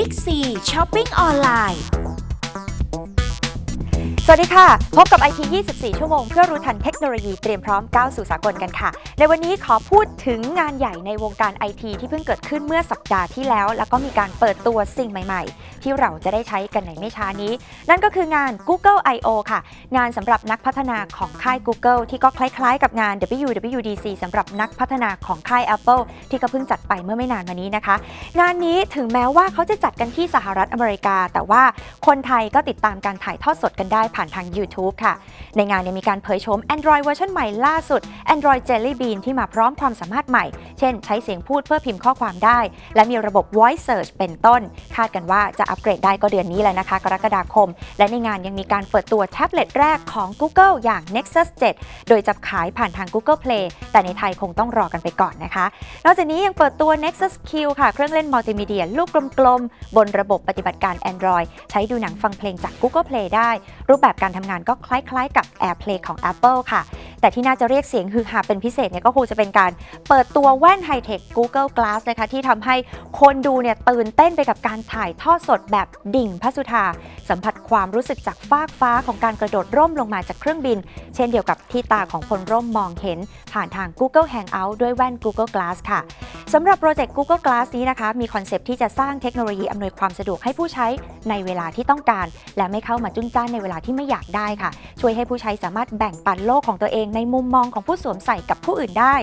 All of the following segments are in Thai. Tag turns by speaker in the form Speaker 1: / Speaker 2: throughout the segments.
Speaker 1: DC Shopping ออนไลน์
Speaker 2: ส วัสดีค่ะ พบกับ IT 24 ชั่วโมง เพื่อรู้ทันเทคโนโลยีเตรียมพร้อมก้าวสู่สากลกันค่ะ ในวันนี้ขอพูดถึงงานใหญ่ในวงการ IT ที่เพิ่งเกิดขึ้นเมื่อสัปดาห์ที่แล้ว แล้วก็มีการเปิดตัวสิ่งใหม่ ๆ ที่เราจะได้ใช้กันในไม่ช้านี้ นั่นก็คืองาน Google I/O ค่ะ งานสำหรับนักพัฒนาของค่าย Google ที่ก็คล้าย ๆ กับงาน WWDC สำหรับนักพัฒนาของค่าย Apple ที่ก็เพิ่งจัดไปเมื่อไม่นานมานี้นะคะ งานนี้ถึงแม้ว่าเขาจะจัดกันที่สหรัฐอเมริกา แต่ว่าคนไทยก็ติดตามการถ่ายทอดสดกันได้ผ่านทาง YouTube ค่ะ ในงานเนี่ยมีการเผยโฉม Android เวอร์ชันใหม่ล่าสุด Android Jelly Bean ที่มาพร้อมความสามารถใหม่ เช่น ใช้เสียงพูดเพื่อพิมพ์ข้อความได้ และมีระบบ Voice Search เป็นต้น คาดกันว่าจะอัปเกรดได้ก็เดือนนี้แหละนะคะ กรกฎาคม และในงานยังมีการเปิดตัวแท็บเล็ตแรกของ Google อย่าง Nexus 7 โดยจะขายผ่านทาง Google Play แต่ในไทยคงต้องรอกันไปก่อนนะคะ นอกจากนี้ยังเปิดตัว Nexus Q ค่ะ เครื่องเล่นมัลติมีเดียลูกกลมๆ บนระบบปฏิบัติการ Android ใช้ดูหนังฟังเพลงจาก Google Play ได้รูปแบบการทำงานก็คล้ายๆ กับ AirPlay ของ Apple ค่ะ แต่ที่น่าจะเรียกเสียงฮือฮาเป็นพิเศษเนี่ยก็คงจะเป็นการเปิดตัวแว่นไฮเทค Google Glass นะคะที่ทำให้คนดูเนี่ยตื่นเต้นไปกับการถ่ายทอดสดแบบดิ่งพระสุธาสัมผัสความรู้สึกจากฟากฟ้าของการกระโดดร่มลงมาจากเครื่องบิน เช่นเดียวกับที่ตาของพลร่มมองเห็น ผ่านทาง Google Hangout ด้วยแว่น Google Glass ค่ะ สำหรับโปรเจกต์ Google Glass นี้นะคะ มีคอนเซปต์ที่จะสร้างเทคโนโลยีอำนวยความสะดวกให้ผู้ใช้ในเวลาที่ต้องการ และไม่เข้ามาจุ้นจ้านในเวลาที่ไม่อยากได้ค่ะ ช่วยให้ผู้ใช้สามารถแบ่งปันโลกของตัวเองในมุมมองของผู้สวมใส่กับผู้อื่นได้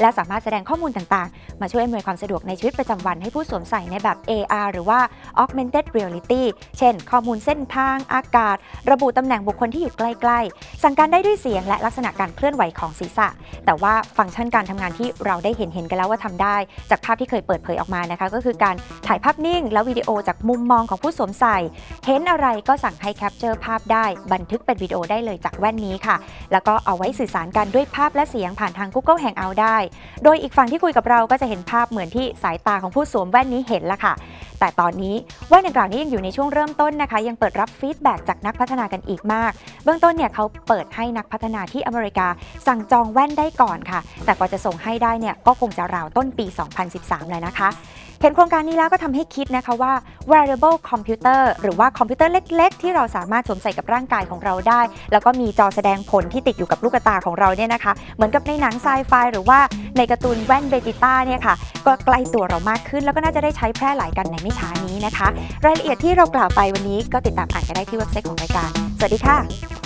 Speaker 2: และสามารถแสดงข้อมูลต่างๆ มาช่วยอำนวยความสะดวกในชีวิตประจำวันให้ผู้สวมใส่ในแบบ AR หรือว่า Augmented Reality เช่น ข้อมูลเส้นทาง อากาศ ระบุตำแหน่งบุคคลที่อยู่ใกล้ๆ สั่งการได้ด้วยเสียงและลักษณะการเคลื่อนไหวของศีรษะ แต่ว่าฟังก์ชันการทำงานที่เราได้เห็นเห็นกันแล้วว่าทำได้จากภาพที่เคยเปิดเผยออกมานะคะ ก็คือการถ่ายภาพนิ่ง และวิดีโอจากมุมมองของผู้สวมใส่ เห็นอะไรก็สั่งให้แคปเจอร์ภาพได้ บันทึกเป็นวิดีโอได้เลยจากแว่นนี้ค่ะ แล้วก็เอาไว้สื่อสารกันด้วยภาพและเสียงผ่านทาง Google Hangout ได้ โดยอีกฝั่งที่คุยกับเราก็จะเห็นภาพเหมือนที่สายตาของผู้สวมแว่นนี้เห็นละค่ะ แต่ตอนนี้ว่นดังกล่าวนี้ยังอยู่ในช่วงเริ่มต้นนะคะ ยังเปิดรับฟีดแบ็กจากนักพัฒนากันอีกมาก เบื้องต้นเนี่ยเขาเปิดให้นักพัฒนาที่อเมริกา สั่งจองแว่นได้ก่อนค่ะ แต่กว่าจะส่งให้ได้เนี่ยก็คงจะราวต้นปี 2013เลยนะคะเห็นโครงการนี้แล้วก็ทำให้คิดนะคะว่า wearable computer หรือว่าคอมพิวเตอร์เล็ก ๆ ที่เราสามารถสวมใส่กับร่างกายของเราได้ แล้วก็มีจอแสดงผลที่ติดอยู่กับลูกตาของเราเนี่ยนะคะ เหมือนกับในหนังไซไฟหรือว่าในการ์ตูนแว่นเบจิต้าเนี่ยค่ะ ก็ใกล้ตัวเรามากขึ้น แล้วก็น่าจะได้ใช้แพร่หลายกันในไม่ช้านี้นะคะ รายละเอียดที่เรากล่าวไปวันนี้ก็ติดตามอ่านกันได้ที่เว็บไซต์ของรายการ สวัสดีค่ะ